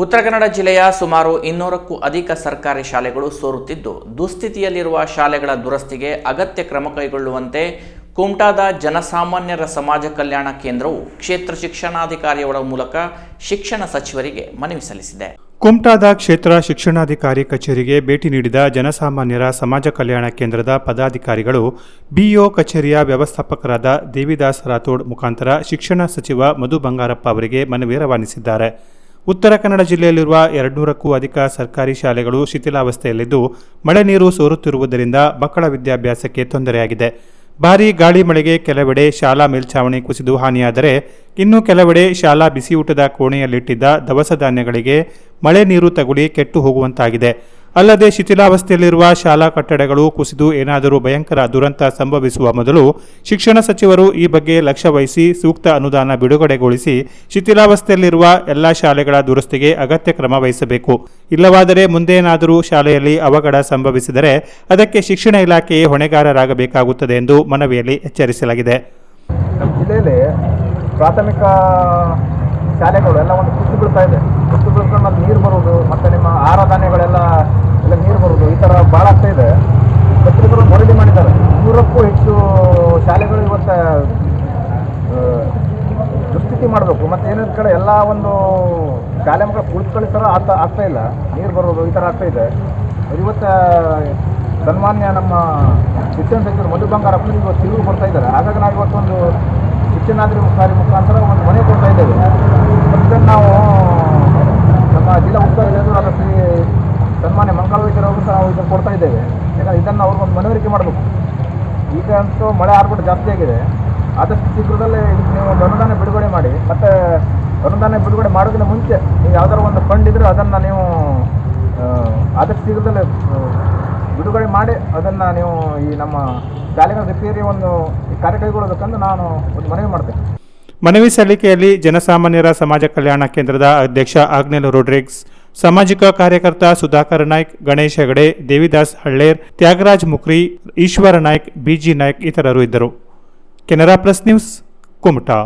ಉತ್ತರ ಕನ್ನಡ ಜಿಲ್ಲೆಯ ಸುಮಾರು ಇನ್ನೂರಕ್ಕೂ ಅಧಿಕ ಸರ್ಕಾರಿ ಶಾಲೆಗಳು ಸೋರುತ್ತಿದ್ದು, ದುಸ್ಥಿತಿಯಲ್ಲಿರುವ ಶಾಲೆಗಳ ದುರಸ್ತಿಗೆ ಅಗತ್ಯ ಕ್ರಮ ಕೈಗೊಳ್ಳುವಂತೆ ಕುಮಟಾದ ಜನಸಾಮಾನ್ಯರ ಸಮಾಜ ಕಲ್ಯಾಣ ಕೇಂದ್ರವು ಕ್ಷೇತ್ರ ಶಿಕ್ಷಣಾಧಿಕಾರಿಯವರ ಮೂಲಕ ಶಿಕ್ಷಣ ಸಚಿವರಿಗೆ ಮನವಿ ಸಲ್ಲಿಸಿದೆ. ಕುಮಟಾದ ಕ್ಷೇತ್ರ ಶಿಕ್ಷಣಾಧಿಕಾರಿ ಕಚೇರಿಗೆ ಭೇಟಿ ನೀಡಿದ ಜನಸಾಮಾನ್ಯರ ಸಮಾಜ ಕಲ್ಯಾಣ ಕೇಂದ್ರದ ಪದಾಧಿಕಾರಿಗಳು ಬಿಇಒ ಕಚೇರಿಯ ವ್ಯವಸ್ಥಾಪಕರಾದ ದೇವಿದಾಸ್ ರಾಥೋಡ್ ಮುಖಾಂತರ ಶಿಕ್ಷಣ ಸಚಿವ ಮಧು ಬಂಗಾರಪ್ಪ ಅವರಿಗೆ ಮನವಿ ರವಾನಿಸಿದ್ದಾರೆ. ಉತ್ತರ ಕನ್ನಡ ಜಿಲ್ಲೆಯಲ್ಲಿರುವ ಎರಡ್ನೂರಕ್ಕೂ ಅಧಿಕ ಸರ್ಕಾರಿ ಶಾಲೆಗಳು ಶಿಥಿಲಾವಸ್ಥೆಯಲ್ಲಿದ್ದು, ಮಳೆ ನೀರು ಸೋರುತ್ತಿರುವುದರಿಂದ ಮಕ್ಕಳ ವಿದ್ಯಾಭ್ಯಾಸಕ್ಕೆ ತೊಂದರೆಯಾಗಿದೆ. ಭಾರೀ ಗಾಳಿ ಮಳೆಗೆ ಕೆಲವೆಡೆ ಶಾಲಾ ಮೇಲ್ಛಾವಣಿ ಕುಸಿದು ಹಾನಿಯಾದರೆ, ಇನ್ನು ಕೆಲವೆಡೆ ಶಾಲಾ ಬಿಸಿಯೂಟದ ಕೋಣೆಯಲ್ಲಿಟ್ಟಿದ್ದ ದವಸ ಧಾನ್ಯಗಳಿಗೆ ಮಳೆ ನೀರು ತಗುಲಿ ಕೆಟ್ಟು ಹೋಗುವಂತಾಗಿದೆ. ಅಲ್ಲದೆ ಶಿಥಿಲಾವಸ್ಥೆಯಲ್ಲಿರುವ ಶಾಲಾ ಕಟ್ಟಡಗಳು ಕುಸಿದು ಏನಾದರೂ ಭಯಂಕರ ದುರಂತ ಸಂಭವಿಸುವ ಮೊದಲು ಶಿಕ್ಷಣ ಸಚಿವರು ಈ ಬಗ್ಗೆ ಲಕ್ಷ್ಯ ವಹಿಸಿ ಸೂಕ್ತ ಅನುದಾನ ಬಿಡುಗಡೆಗೊಳಿಸಿ ಶಿಥಿಲಾವಸ್ಥೆಯಲ್ಲಿರುವ ಎಲ್ಲ ಶಾಲೆಗಳ ದುರಸ್ತಿಗೆ ಅಗತ್ಯ ಕ್ರಮ ವಹಿಸಬೇಕು. ಇಲ್ಲವಾದರೆ ಮುಂದೇನಾದರೂ ಶಾಲೆಯಲ್ಲಿ ಅವಘಡ ಸಂಭವಿಸಿದರೆ ಅದಕ್ಕೆ ಶಿಕ್ಷಣ ಇಲಾಖೆಯೇ ಹೊಣೆಗಾರರಾಗಬೇಕಾಗುತ್ತದೆ ಎಂದು ಮನವಿಯಲ್ಲಿ ಎಚ್ಚರಿಸಲಾಗಿದೆ. ಜಿಲ್ಲೆಯಲ್ಲಿ ಪ್ರಾಥಮಿಕ ಶಾಲೆಗಳು ಎಲ್ಲ ಒಂದು ಕುಸಿದು ಬೀಳ್ತಾ ಇದೆ. ಕುಸಿದು ಮತ್ತೆ ನೀರು ಬರೋದು ಮತ್ತೆ ನಿಮ್ಮ ಆರಾಧನೆಗಳೆಲ್ಲ ಎಲ್ಲ ನೀರು ಬರೋದು ಈ ಥರ ಭಾಳ ಆಗ್ತಾ ಇದೆ ಪತ್ರಿಕರು ವರದಿ ಮಾಡಿದ್ದಾರೆ ನೂರಕ್ಕೂ ಹೆಚ್ಚು ಶಾಲೆಗಳು ಇವತ್ತು ಆ, ದುಸ್ಥಿತಿ ಮಾಡಬೇಕು. ಮತ್ತು ಏನೇನು ಕಡೆ ಎಲ್ಲ ಒಂದು ಶಾಲೆ ಮಕ್ಕಳು ಕುಳಿತುಕೊಳ್ಳಿ ಸರ ಆಗ್ತಾ ಆಗ್ತಾ ಇಲ್ಲ. ನೀರು ಬರೋದು ಈ ಥರ ಆಗ್ತಾ ಇದೆ. ಇವತ್ತು ಸನ್ಮಾನ್ಯ ನಮ್ಮ ಶಿಕ್ಷಣ ಸಚಿವರು ಮಧು ಬಂಗಾರಪ್ಪ ಇವತ್ತು ತಿರುಗಿ ಬರ್ತಾ ಇದ್ದಾರೆ. ಹಾಗಾಗಿ ನಾವು ಇವತ್ತೊಂದು ಸಾರಿ ಮುಖಾಂತರ ಒಂದು ಮನೆ ಕೊಡ್ತಾ ಇದ್ದೇವೆ. ಮತ್ತು ನಾವು ನಮ್ಮ ಜಿಲ್ಲಾ ಉಸ್ತುವಾರಿ ಸಚಿವರಾದ ಶ್ರೀ ಸನ್ಮಾನ್ಯ ಮಂಗಳವೈದ್ಯರವರು ಸಹ ಇದನ್ನು ಕೊಡ್ತಾ ಇದ್ದೇವೆ. ಯಾಕಂದರೆ ಇದನ್ನು ಅವ್ರಿಗೊಂದು ಮನವರಿಕೆ ಮಾಡಬೇಕು. ಈಗ ಅಂತೂ ಮಳೆ ಆರ್ಬಿಟ್ಟು ಜಾಸ್ತಿ ಆಗಿದೆ. ಆದಷ್ಟು ಶೀಘ್ರದಲ್ಲೇ ಇದಕ್ಕೆ ನೀವು ಒಂದು ಅನುದಾನ ಬಿಡುಗಡೆ ಮಾಡಿ. ಮತ್ತು ಅನುದಾನ ಬಿಡುಗಡೆ ಮಾಡೋದನ್ನ ಮುಂಚೆ ನೀವು ಯಾವ್ದಾದ್ರು ಒಂದು ಫಂಡ್ ಇದ್ದರೆ ಅದನ್ನು ನೀವು ಆದಷ್ಟು ಶೀಘ್ರದಲ್ಲೇ ಬಿಡುಗಡೆ ಮಾಡಿ ಅದನ್ನು ನೀವು ಈ ನಮ್ಮ ಶಾಲೆಗಳ ರಿಪೇರಿ ಒಂದು ಕಾರ್ಯ ಕೈಗೊಳ್ಳಬೇಕಂದು ನಾನು ಒಂದು ಮನವಿ ಮಾಡ್ತೇನೆ. ಮನವಿ ಸಲ್ಲಿಕೆಯಲ್ಲಿ ಜನಸಾಮಾನ್ಯರ ಸಮಾಜ ಕಲ್ಯಾಣ ಕೇಂದ್ರದ ಅಧ್ಯಕ್ಷ ಆಗ್ನೇಲ್ ರೋಡ್ರಿಗ್ಸ್ ಸಾಮಾಜಿಕ ಕಾರ್ಯಕರ್ತ ಸುಧಾಕರ್ ನಾಯ್ಕ್, ಗಣೇಶ್ ಹೆಗಡೆ, ದೇವಿದಾಸ್ ಹಳ್ಳೇರ್, ತ್ಯಾಗರಾಜ್ ಮುಕ್ರಿ, ಈಶ್ವರ ನಾಯ್ಕ್ ಬಿಜಿ ನಾಯ್ಕ್ ಇತರರು ಇದ್ದರು. Canara plus news, Kumta.